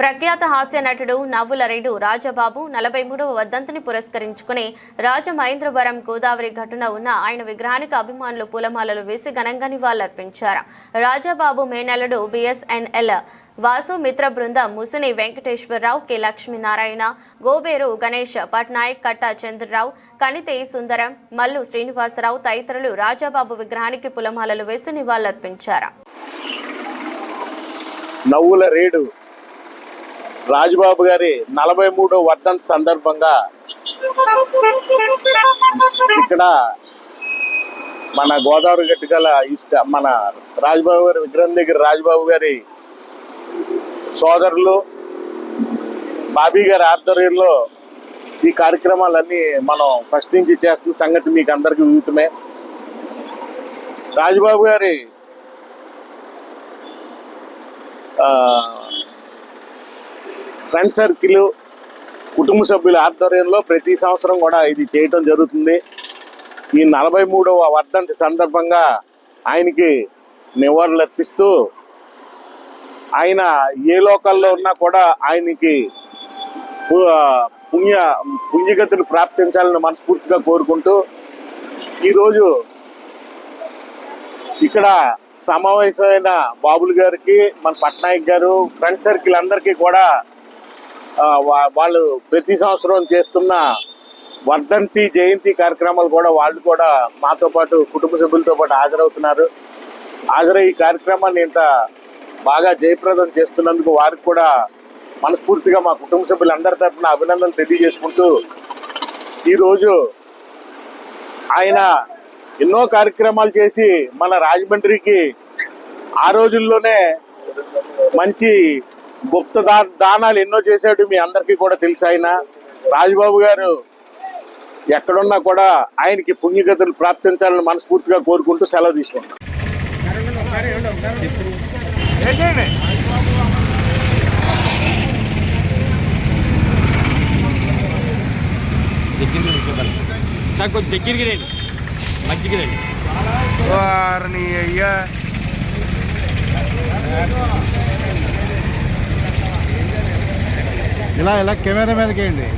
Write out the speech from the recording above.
ప్రఖ్యాత హాస్య నటుడు నవ్వులరేడు రాజబాబు నలభై మూడవ వద్దంతిని పురస్కరించుకుని రాజమహేంద్రవరం గోదావరి ఘటన ఉన్న ఆయన విగ్రహానికి అభిమానులు పూలమాలలు వేసి ఘనంగా నివాళులర్పించారు. రాజాబాబు మేనల్లుడు బిఎస్ఎన్ఎల్ వాసు మిత్ర బృందం ముసిని వెంకటేశ్వరరావు కె లక్ష్మీనారాయణ గోబేరు గణేష్ పట్నాయక్ కట్ట చంద్రరావు కనితే సుందరం మల్లు శ్రీనివాసరావు తదితరులు రాజాబాబు విగ్రహానికి పులమాలలు వేసి నివాళులర్పించారు. నవ్వుల రేడు రాజబాబు గారి నలభై మూడో వర్ధంతి సందర్భంగా ఇక్కడ మన గోదావరి గట్టు గల ఇష్ట మన రాజబాబు గారి విగ్రహం దగ్గర రాజబాబు గారి సోదరులు బాబీ గారి ఆధ్వర్యంలో ఈ కార్యక్రమాలన్నీ మనం ఫస్ట్ నుంచి చేస్తున్న సంగతి మీకు అందరికీ విదితమే రాజబాబు గారి ఆ, ఫ్రెండ్ సర్కిల్ కుటుంబ సభ్యుల ఆధ్వర్యంలో ప్రతి సంవత్సరం కూడా ఇది చేయటం జరుగుతుంది. ఈ నలభై మూడవ వర్ధంతి సందర్భంగా ఆయనకి నివాళులు అర్పిస్తూ ఆయన ఏ లోకల్లో ఉన్నా కూడా ఆయనకి పు- పుణ్య పుణ్యగతులు ప్రాప్తించాలని మనస్ఫూర్తిగా కోరుకుంటూ ఈరోజు ఇక్కడ సమావేశమైన బాబులు గారికి మన పట్నాయక్ గారు ఫ్రెండ్ సర్కిల్ అందరికీ కూడా వాళ్ళు ప్రతి సంవత్సరం చేస్తున్న వర్ధంతి జయంతి కార్యక్రమాలు కూడా వాళ్ళు కూడా మాతో పాటు కుటుంబ సభ్యులతో పాటు హాజరవుతున్నారు. హాజరై ఈ కార్యక్రమాన్ని ఇంత బాగా జయప్రదం చేస్తున్నందుకు వారికి కూడా మనస్ఫూర్తిగా మా కుటుంబ సభ్యులందరి తరఫున అభినందనలు తెలియజేసుకుంటూ ఈరోజు ఆయన ఎన్నో కార్యక్రమాలు చేసి మన రాజమండ్రికి ఆ రోజుల్లోనే మంచి గుప్త దా దానాలు ఎన్నో చేశాడు మీ అందరికీ కూడా తెలుసు ఆయన. రాజబాబు గారు ఎక్కడున్నా కూడా ఆయనకి పుణ్యగతులు ప్రాప్తించాలని మనస్ఫూర్తిగా కోరుకుంటూ సెలవు తీసుకుంటాం దగ్గరికి రండి. మధ్యకి రండి. అయ్యా. ఇలా ఇలా కెమెరా మీదకి వేయండి